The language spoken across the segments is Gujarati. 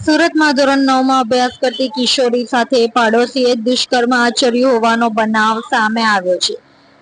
સુરતમાં ધોરણ નવમાં અભ્યાસ કરતી કિશોરી સાથે પાડોશીએ દુષ્કર્મ આચર્યું હોવાનો બનાવ સામે આવ્યો છે.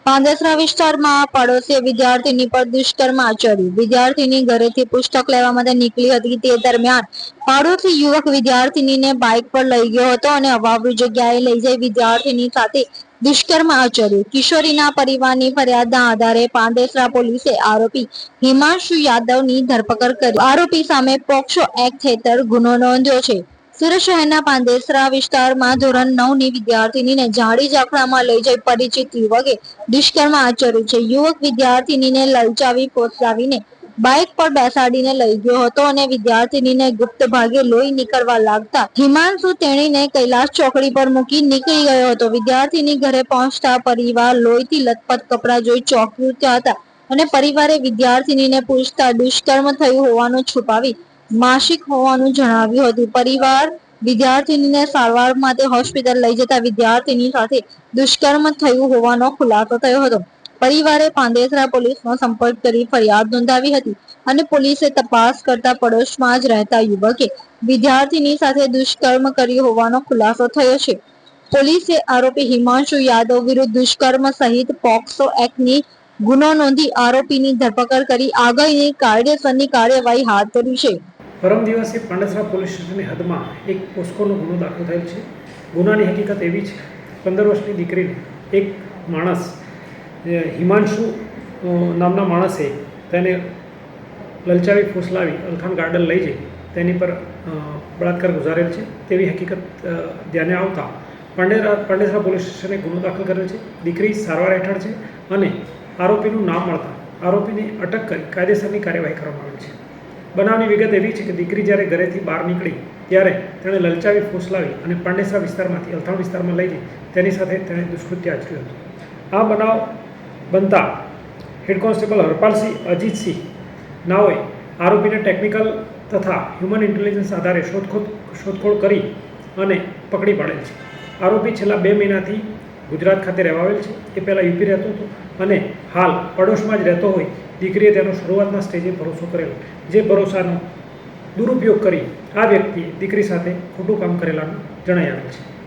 પાંદેસરા વિસ્તારમાં પડોશીએ વિદ્યાર્થીની પર દુષ્કર્મ આચર્યું. વિદ્યાર્થીની ઘરેથી પુસ્તક લેવા માટે નીકળી હતી તે દરમિયાન પાડોશી યુવક વિદ્યાર્થીનીને બાઇક પર લઈ ગયો હતો અને અવાવરૂ જગ્યાએ લઈ જઈ વિદ્યાર્થીની સાથે દુષ્કર્મ આચર્યું. કિશોરીના પરિવારની ફરિયાદના આધારે પાંદેસરા પોલીસે આરોપી હિમાંશુ યાદવની ધરપકડ કરી. આરોપી સામે પોક્સો એક્ટ હેઠળ ગુનો નોંધ્યો છે. સુરત શહેરના પાંદેસરા વિસ્તારમાં ધોરણ નવની વિદ્યાર્થીનીને જાડી ઝાકડામાં લઈ જઈ પરિચિત યુવકે દુષ્કર્મ આચર્યું છે. યુવક વિદ્યાર્થીનીને લલચાવી પોસલાવીને બાઇક પર બેસાડીને લઈ ગયો હતો અને વિદ્યાર્થીનીને ગુપ્ત ભાગે લોહી નીકળવા લાગતા હિમાંશુ તેણીને કૈલાશ ચોકડી પર મૂકી નીકળી ગયો હતો. વિદ્યાર્થીની ઘરે પહોંચતા પરિવાર લોહીથી લથપથ કપડાં જોઈ ચોંક્યું હતા અને પરિવારે વિદ્યાર્થીનીને પૂછતા દુષ્કર્મ થયું હોવાનું છુપાવી માસિક હોવાનું જણાવ્યું હતું. પરિવાર વિદ્યાર્થીનીને સારવાર માટે હોસ્પિટલ લઈ જતા વિદ્યાર્થીની સાથે દુષ્કર્મ થયું હોવાનો ખુલાસો થયો હતો. પરિવારે પાંદેસરા પોલીસનો સંપર્ક કરી ફરિયાદ નોંધાવી હતી અને પોલીસે તપાસ કરતા પડોશમાં જ રહેતા યુવકે વિદ્યાર્થીની સાથે દુષ્કર્મ કર્યું હોવાનો ખુલાસો થયો છે. પોલીસે આરોપી હિમાંશુ યાદવ વિરુદ્ધ દુષ્કર્મ સહિત પોક્સો એક્ટની ગુનો નોંધી આરોપીની ધરપકડ કરી આગળની કાયદેસરની કાર્યવાહી હાથ ધરી છે. પરમ દિવસે પાંડેસરા પોલીસ સ્ટેશનની હદમાં એક પોસ્કોનો ગુનો દાખલ થયેલ છે. ગુનાની હકીકત એવી છે, પંદર વર્ષની દીકરીને એક માણસ હિમાંશુ નામના માણસે તેને લલચાવી ફૂસલાવી અલખાન ગાર્ડન લઈ જઈ તેની પર બળાત્કાર ગુજારેલ છે. તેવી હકીકત ધ્યાને આવતા પાંડેરા, પાંડેસરા પોલીસ સ્ટેશને ગુનો દાખલ કરેલ છે. દીકરી સારવાર હેઠળ છે અને આરોપીનું નામ મળતા આરોપીને અટક કરી કાયદેસરની કાર્યવાહી કરવામાં આવી છે. બનાવની વિગત એવી છે કે દીકરી જ્યારે ઘરેથી બહાર નીકળી, ત્યારે તેણે લલચાવી, ફૂસલાવી અને પાંડેસરા વિસ્તારમાંથી, અલથાણ વિસ્તારમાં લઈ જઈ. તેની સાથે તેણે દુષ્કૃત્ય આચર્યું હતું. આ બનાવ બનતા હેડ કોન્સ્ટેબલ હરપાલસિંહ, અજીતસિંહ નાઓએ આરોપીને ટેકનિકલ તથા હ્યુમન ઇન્ટેલિજન્સ આધારે શોધખોળ શોધખોળ કરી અને પકડી પાડેલ છે. આરોપી છેલ્લા બે મહિનાથી ગુજરાત ખાતે રહેવાવેલ છે. એ પહેલાં યુપી રહેતો હતો અને હાલ પડોશમાં જ રહેતો હોય દીકરીએ તેનો શરૂઆતના સ્ટેજે ભરોસો કરેલો. જે ભરોસાનો દુરુપયોગ કરી આ વ્યક્તિએ દીકરી સાથે ખોટું કામ કરેલાનું જણાઈ આવેલ છે.